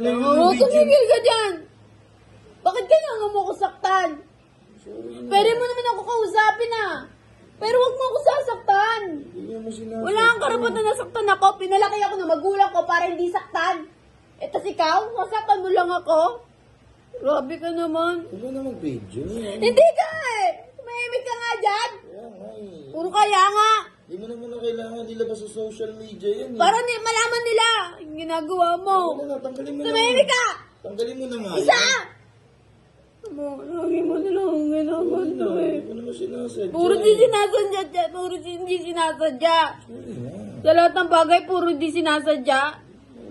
Play mo Oo, video. tumigil ka dyan. Bakit kailangan mo ko saktan? Sorry na. Pwede mo naman ako kausapin ah. Pero wag mo ako sasaktan. Hindi mo. Wala kang karapatan na saktan ako. Pinalaki ako ng magulang ko para hindi saktan. Eh, tas ikaw, sasaktan mo lang ako. Grabe ka naman. Wala namang video. Hindi ka eh. Tumahimik ka nga dyan. Kaya nga eh. Puro kaya nga. Hindi mo naman na kailangan ilabas sa social media yan eh. Para ni malaman nila ginagawa mo. Na, tanggalin mo na. Tumahimik ka. Tanggalin mo na nga. Isa! Mo, lagi mo nila akong ginagawa Wala, to eh. Ko naman sinasadya. Puro eh. di sinasadya dyan. Puro di hindi sinasadya. Na. Sa lahat ng bagay, puro di sinasadya.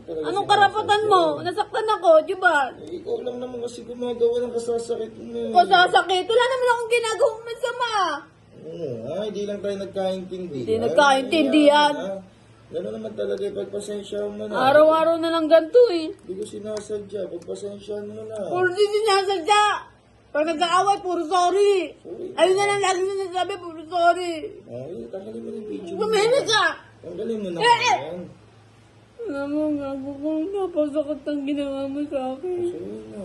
Ano Anong karapatan mo? Nasaktan ako, di ba? Eh, ikaw lang naman kasi gumagawa ng kasasakit mo. Kung sasakit, wala naman akong ginagawang masama. Oo, ah, hindi lang tayo nagkaintindi. Hindi nagkaintindihan. Gano'n naman talaga, eh, pagpasensya mo na. Araw-araw na lang ganito eh. Hindi ko sinasadya, pagpasensyahan mo na. Puro di sinasadya. Pag nagkaaway, puro sorry. Sorry. Ayun na lang lagi na puro sorry. Ay, tanggalin mo yung video. Tumihimik ka. Tanggalin mo na Eh, eh. Alam mo, gago ko, napasakit ang ginawa mo sa akin. Sorry na.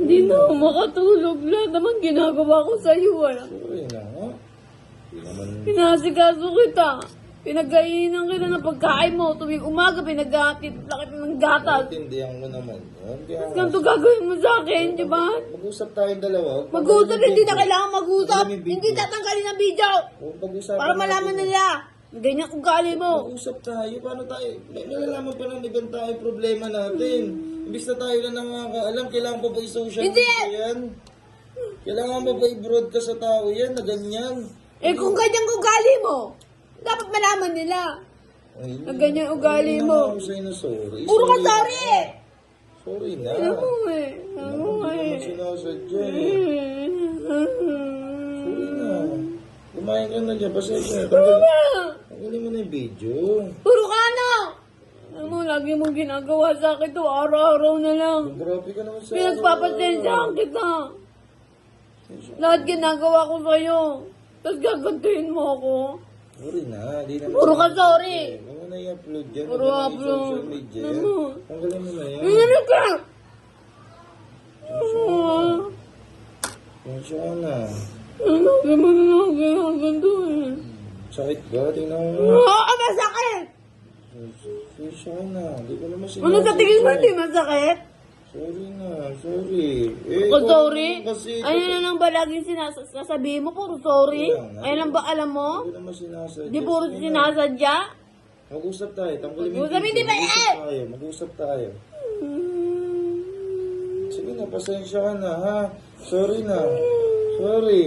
Hindi na ako makatulog. Lahat naman ginagawa ko sa iyo. Wala. Sorry na, ha? Pinasikaso kita. Pinagkainan kita ng pagkain mo. Tuwing umaga, pinagkatid lakit ng gatas. Tindihan mo naman. Kaya nga, Ganito gagawin mo sa akin, di ba? Mag-usap tayong dalawa. Mag-usap, hindi na kailangan mag-usap. Video. Hindi tatanggalin ang video. Pag-usapan Para malaman natin. nila. Ganyan ugali mo. Mag-usap tayo. Paano tayo? May nalalaman pa ng ibang tayo problema natin. Imbis na tayo na nakakaalam, kailangan pa ba i-social Hindi! media yan? Kailangan mo ba i-broadcast sa tao yan na ganyan? Eh kung ganyan ugali mo, dapat malaman nila. Ay, Na ganyan ugali mo. ako sa'yo na sorry. Puro ka na. sorry eh. Sorry na. Alam mo eh. Alam mo eh. naman sinasadya eh. Sorry na. Kumain ka na dyan. Pasensya na. Tanggal, tanggalin mo na yung video. Puro ka ano? Alam mo, lagi mong ginagawa sa akin to. Araw-araw na lang. Grabe ka naman sa Pinagpapasensyahan kita. Lahat ginagawa ko sa'yo. Tapos gagantuhin mo ako. Sorry na. Di naman Puro ka sorry. Huwag mo na i-upload yan. Puro Huwag mo na upload. i-social media yan. Ano? Tanggalin mo na yan. Ano ka? Pasensya ka na. Ano ka mo na lang ginaganto eh. Sakit ba? Tingnan mo. Ah, masakit! Pasensya ka na. Di ko naman sinasadya. Ano sa tingin mo hindi masakit? Sorry na. Sorry. Eh, ikaw sorry? Kasi, Ayun na lang ba laging sinas- sasabihin mo? Puro sorry? Wala. Ayun lang ba alam mo? Hindi ko naman sinasadya. Di puro Sige na. sinasadya? Mag-usap tayo. Tanggalin mo yung Mag-usap, video. hindi ba eh? Tayo. Mag-usap tayo. Sige na, pasensya ka na, ha? Sorry na. Sorry.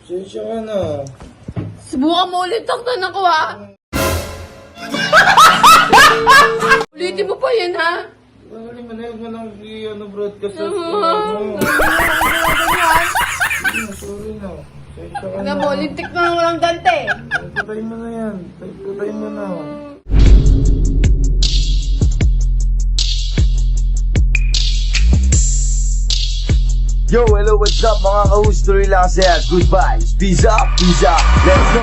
Pasensya ka na. Subukan mo ulit taktan ako ha? Ulitin mo pa yan ha? Tanggalin mo na yung manang ano, broadcast sa ano. na, Sorry na. Tingnan mo, lintik na lang walang dante. Patayin mo na yan. Patayin mo na. Yo, hello, what's up mga ka-host? Lang sa'yo. Goodbye. Peace up, peace out. Let's go.